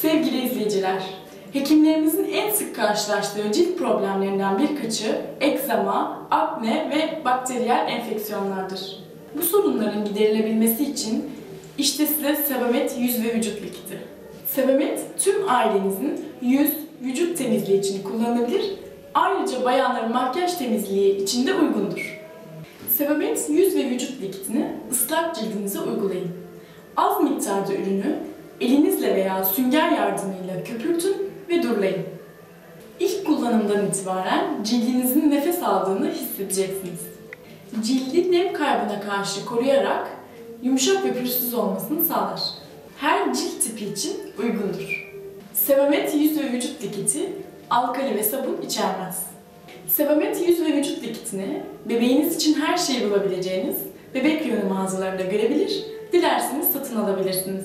Sevgili izleyiciler, hekimlerimizin en sık karşılaştığı cilt problemlerinden birkaçı egzama, akne ve bakteriyel enfeksiyonlardır. Bu sorunların giderilebilmesi için işte size Sebamed yüz ve vücut likidi. Sebamed tüm ailenizin yüz, vücut temizliği için kullanılabilir, ayrıca bayanların makyaj temizliği için de uygundur. Sebamed yüz ve vücut likidini ıslak cildinize uygulayın. Az miktarda ürünü elinizle veya sünger yardımıyla köpürtün ve durulayın. İlk kullanımdan itibaren cildinizin nefes aldığını hissedeceksiniz. Cildi nem kaybına karşı koruyarak yumuşak ve pürüzsüz olmasını sağlar. Her cilt tipi için uygundur. Sebamed yüz ve vücut likiti alkali ve sabun içermez. Sebamed yüz ve vücut likitini bebeğiniz için her şeyi bulabileceğiniz bebek yönü mağazalarında görebilir, dilerseniz satın alabilirsiniz.